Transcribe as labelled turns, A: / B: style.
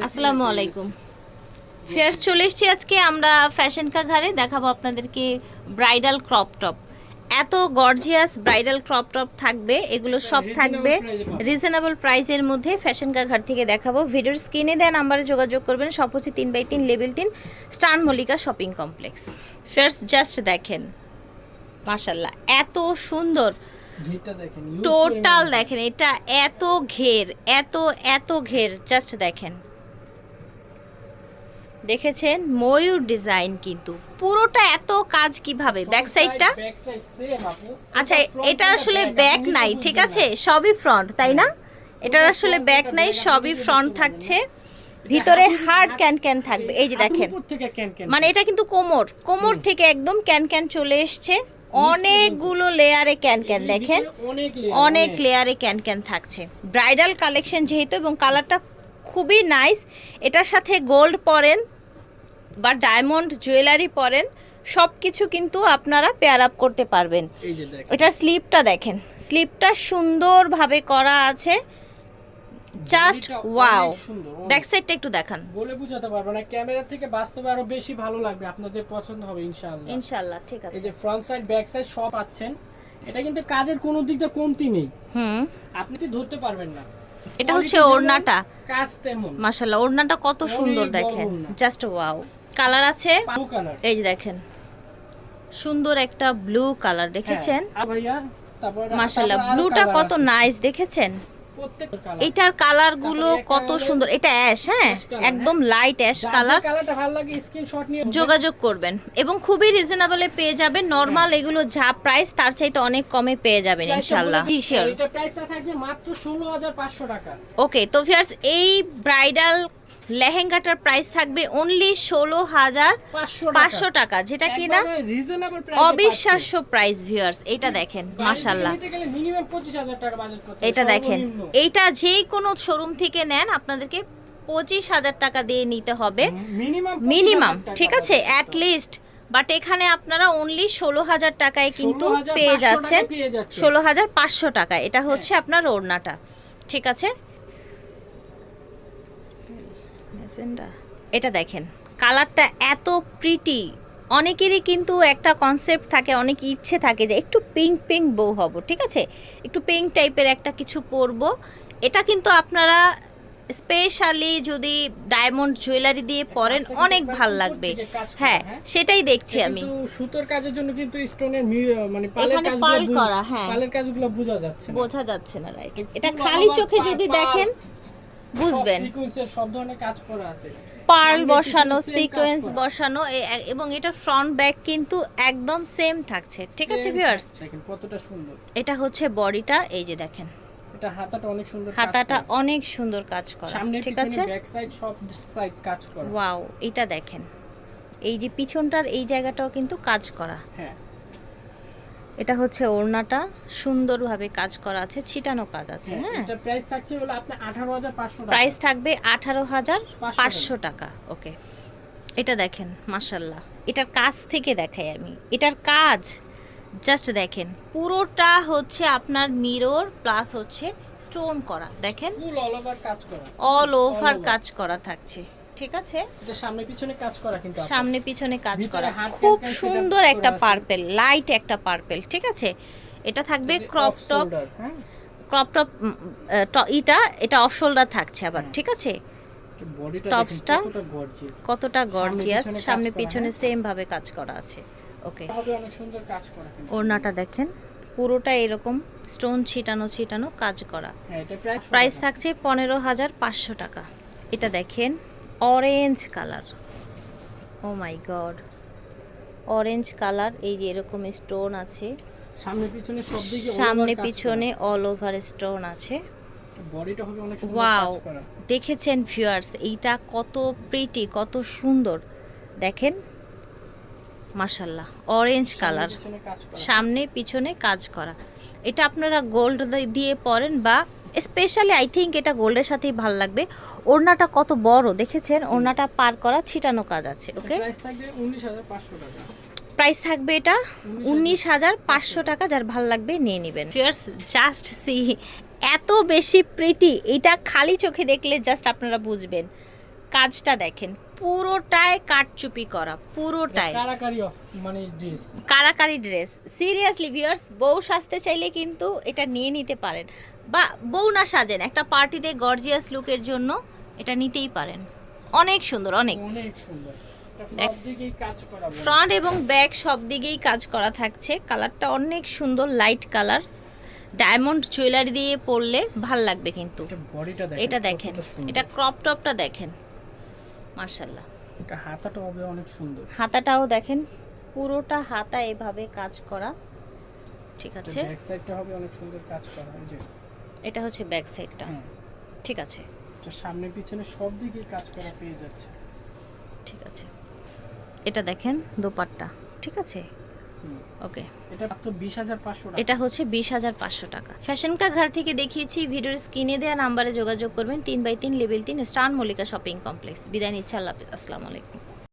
A: আসসালামু আলাইকুম। ফেয়ার্স চলে এসেছি আজকে আমরা ফ্যাশন কা ঘরে দেখাবো আপনাদেরকে ব্রাইডাল ক্রপ টপ। এত গর্জিয়াস ব্রাইডাল ক্রপ টপ থাকবে এগুলো সব থাকবে রিজনেবল প্রাইসের মধ্যে ফ্যাশন কা ঘর থেকে দেখাবো। ভিডিওর স্ক্রিনে দেওয়া নাম্বারে যোগাযোগ করবেন সব হচ্ছে তিন বাই তিন লেভেল তিন স্টান মল্লিকা শপিং কমপ্লেক্স। ফেয়ার্স জাস্ট দেখেন মাশাল্লাহ এত সুন্দর। টোটাল দেখেন এটা এত ঘের এত এত ঘের জাস্ট দেখেন। দেখেছেন ময়ূর ডিজাইন কিন্তু। পুরোটা এত কাজ কীভাবে? ব্যাক সাইডটা আচ্ছা এটা আসলে ব্যাক নাই ঠিক আছে? সবই ফ্রন্ট তাই না? এটার আসলে ব্যাক নাই সবই ফ্রন্ট থাকছে। ভিতরে হার্ড ক্যান ক্যান থাকবে এই যে দেখেন। মানে এটা কিন্তু কোমর কোমর থেকে একদম ক্যান ক্যান চলে এসছে। অনেকগুলো লেয়ারে ক্যান ক্যান দেখেন?
B: অনেক
A: লেয়ারে ক্যান ক্যান থাকছে। ব্রাইডাল কালেকশন যেহেতু এবং কালারটা খুবই নাইস। এটার সাথে গোল্ড পরেন বা ডায়মন্ড জুয়েলারি পরেন সব কিছু কিন্তু আপনারা পেয়ার আপ করতে পারবেন। এটা স্লিপটা দেখেন। স্লিপটা সুন্দরভাবে করা আছে। জাস্ট ওয়াও ব্যাক সাইডটা একটু দেখান।
B: বলে বুঝাতে পারব না ক্যামেরা থেকে বাস্তবে আরও বেশি ভালো লাগবে আপনাদের পছন্দ হবে ইনশাআল্লাহ।
A: ইনশাল্লাহ ঠিক
B: এই
A: আছে।
B: যে ফ্রন্ট সাইড ব্যাক সাইড সব পাচ্ছেন। এটা কিন্তু কাজের কোনো দিক দিয়ে কমতি নেই।
A: হুম।
B: আপনি তো ধরতে পারবেন না?
A: এটা হচ্ছে ওড়নাটা।
B: কাজ তেমন।
A: ওড়নাটা কত সুন্দর দেখেন। জাস্ট ওয়াও কালার আছে? এই যে দেখেন। সুন্দর একটা ব্লু কালার দেখেছেন?
B: আর
A: মাশাল্লাহ ব্লুটা কত। নাইস দেখেছেন? এটার
B: কালারগুলো
A: কত সুন্দর। এটা অ্যাশ হ্যাঁ? একদম লাইট অ্যাশ কালার যোগাযোগ করবেন। এবং খুবই রিজনেবলে পেয়ে যাবেন। নর্মাল এগুলো যা প্রাইস তার চাইতে অনেক কমে পেয়ে যাবেন ইনশাল্লাহ।
B: এটা প্রাইসটা থাকবে মাত্র 16500 টাকা।
A: ওকে তো ফিয়ার্স এই ব্রাইডাল লেহেঙ্গাটার প্রাইস থাকবে অনলি ষোলো হাজার পাঁচশো টাকা। যেটা কি না? অবিশ্বাস্য প্রাইস ভিউয়ার্স এটা দেখেন মাশাল্লাহ
B: নিতে গেলে মিনিমাম 25000 টাকা বাজেট করতে হবে,
A: এটা দেখেন এটা যে কোনো শোরুম থেকে নেন আপনাদেরকে পঁচিশ হাজার টাকা দিয়ে নিতে হবে।
B: মিনিমাম
A: ঠিক আছে? অ্যাট লিস্ট বাট এখানে আপনারা অনলি ষোলো হাজার টাকায় কিন্তু পেয়ে যাচ্ছেন।
B: পেয়ে যাচ্ছেন।
A: ষোলো হাজার পাঁচশো টাকা এটা হচ্ছে আপনার ওড়নাটা ঠিক আছে? এটা দেখেন কালারটা এত প্রিটি অনেকেরই কিন্তু একটা কনসেপ্ট থাকে অনেক ইচ্ছে থাকে যে একটু পিঙ্ক পিঙ্ক বউ হব ঠিক আছে? একটু পিঙ্ক টাইপের একটা কিছু পরবো। এটা কিন্তু আপনারা স্পেশালি যদি ডায়মন্ড জুয়েলারি দিয়ে পরেন অনেক ভালো লাগবে। হ্যাঁ
B: হ্যাঁ?
A: সেটাই দেখছি আমি।
B: সুতোর কাজের জন্য কিন্তু স্টোনের মানে
A: এখানে
B: কাজগুলো
A: করা, হ্যাঁ।
B: পালের কাজগুলো বোঝা যাচ্ছে
A: বোঝা যাচ্ছে না রাইট
B: এটা
A: খালি চোখে যদি দেখেন বুঝবেন।
B: সিকোয়েন্সের সব ধরনের কাজ করা আছে।
A: পার্ল বসানো সিকোয়েন্স বসানো এবং এটা ফ্রন্ট ব্যাক কিন্তু একদম সেম থাকছে। ঠিক আছে ভিউয়ার্স
B: দেখেন কতটা সুন্দর।
A: এটা হচ্ছে বডিটা এই যে দেখেন।
B: এটা হাতাটা অনেক সুন্দর কাজ
A: হাতাটা
B: করা।
A: অনেক সুন্দর কাজ করা। ঠিক আছে?
B: ব্যাক সাইড সব সাইড কাজ করা।
A: ওয়াও এটা দেখেন। এই যে পিছনটার এই জায়গাটাও কিন্তু কাজ করা।
B: হ্যাঁ।
A: এটা হচ্ছে ওড়নাটা। সুন্দরভাবে কাজ করা আছে ছিটানো কাজ আছে হ্যাঁ
B: এটা প্রাইস থাকছে হলো আপনি 18500 টাকা।
A: প্রাইস থাকবে আঠারো হাজার
B: পাঁচশো
A: পাঁচশো টাকা ওকে। এটা দেখেন মাসাল্লাহ এটার কাজ থেকে দেখাই আমি। এটার কাজ জাস্ট দেখেন পুরোটা হচ্ছে আপনার মিরর প্লাস হচ্ছে স্টোন করা। দেখেন?
B: ফুল অল ওভার কাজ করা।
A: অল ওভার কাজ করা থাকছে। ঠিক আছে?
B: এটা সামনে পিছনে কাজ করা কিন্তু
A: সামনে পিছনে কাজ করা। খুব সুন্দর একটা পার্পেল লাইট একটা পার্পেল ঠিক আছে? এটা থাকবে ক্রপ টপ
B: হ্যাঁ?
A: ক্রপ টপ ইটা এটা অফ শোল্ডার থাকছে আবার
B: হ্যাঁ।
A: ঠিক আছে? Topsটা?
B: কতটা গর্জিয়াস
A: সামনে পিছনে
B: হ্যাঁ।
A: সেম ভাবে কাজ করা আছে। ওকে ওড়নাটা দেখেন পুরোটা এরকম স্টোন ছিটানো ছিটানো কাজ করা।
B: হ্যাঁ প্রাইস
A: থাকছে পনেরো হাজার পাঁচশো টাকা। এটা দেখেন orange colour oh my god orange colour এই যে এরকম স্টোন আছে।
B: সামনে পিছনে সব দিকে
A: সামনে পিছনে অল ওভার স্টোন আছে।
B: বডিটা হবে অনেক সুন্দর
A: ওয়াও দেখেছেন ভিউয়ার্স এইটা কত প্রিটি কত সুন্দর। দেখেন? মাশাল্লাহ অরেঞ্জ কালার সামনে পিছনে কাজ করা। এটা আপনারা গোল্ড দিয়ে পরেন বা স্পেশালি আই থিঙ্ক এটা গোল্ডের সাথেই ভালো লাগবে। ওড়নাটা কত বড় দেখেছেন? ওড়নাটা পার করা ছিটানো কাজ আছে ওকে
B: প্রাইস থাকবে
A: প্রাইস থাকবে এটা উনিশ হাজার পাঁচশো টাকা যার ভালো লাগবে নিয়ে নেবেন। ফিয়ার্স জাস্ট সি এত বেশি প্রিটি এটা খালি চোখে দেখলে জাস্ট আপনারা বুঝবেন। কাজটা দেখেন পুরোটায় কাটচুপি করা পুরোটাই।
B: কারাকারি মানে ড্রেস
A: কারাকারি ড্রেস সিরিয়াসলি ভিউয়ার্স বউ সাজতে চাইলে কিন্তু এটা নিয়ে নিতে পারেন। বা বউ না সাজেন একটা পার্টিতে গর্জিয়াস লুকের জন্য এটা নিতেই পারেন। অনেক সুন্দর অনেক।
B: অনেক সুন্দর।
A: ফ্রন্ট এবং ব্যাক সব দিকেই কাজ করা থাকছে। কালারটা অনেক সুন্দর লাইট কালার ডায়মন্ড জুয়েলারি দিয়ে পরলে ভালো লাগবে কিন্তু।
B: এটা দেখেন।
A: এটা ক্রপ টপটা দেখেন। মার্শাল্লাহ
B: এটা হাতাটা হবে অনেক সুন্দর।
A: হাতাটাও দেখেন পুরোটা হাতা এভাবে কাজ করা। ঠিক আছে?
B: ব্যাক সাইডটা হবে অনেক সুন্দর কাজ করা এই যে।
A: এটা হচ্ছে ব্যাক সাইডটা ঠিক আছে।
B: তো সামনে পিছনে সব দিকে কাজ করা পেয়ে যাচ্ছে।
A: ঠিক আছে। এটা দেখেন দোপাট্টা। ঠিক আছে। ওকে
B: এটা
A: হচ্ছে বিশ হাজার পাঁচশো টাকা। ফ্যাশন কা ঘর থেকে দেখিয়েছি ভিডিওর স্ক্রিনে দেওয়া নাম্বারে যোগাযোগ করবেন তিন বাই তিন লেভেল তিন স্টার মল্লিকা শপিং কমপ্লেক্স। বিদায় নিচ্ছে আল্লাহ। আসসালামু আলাইকুম।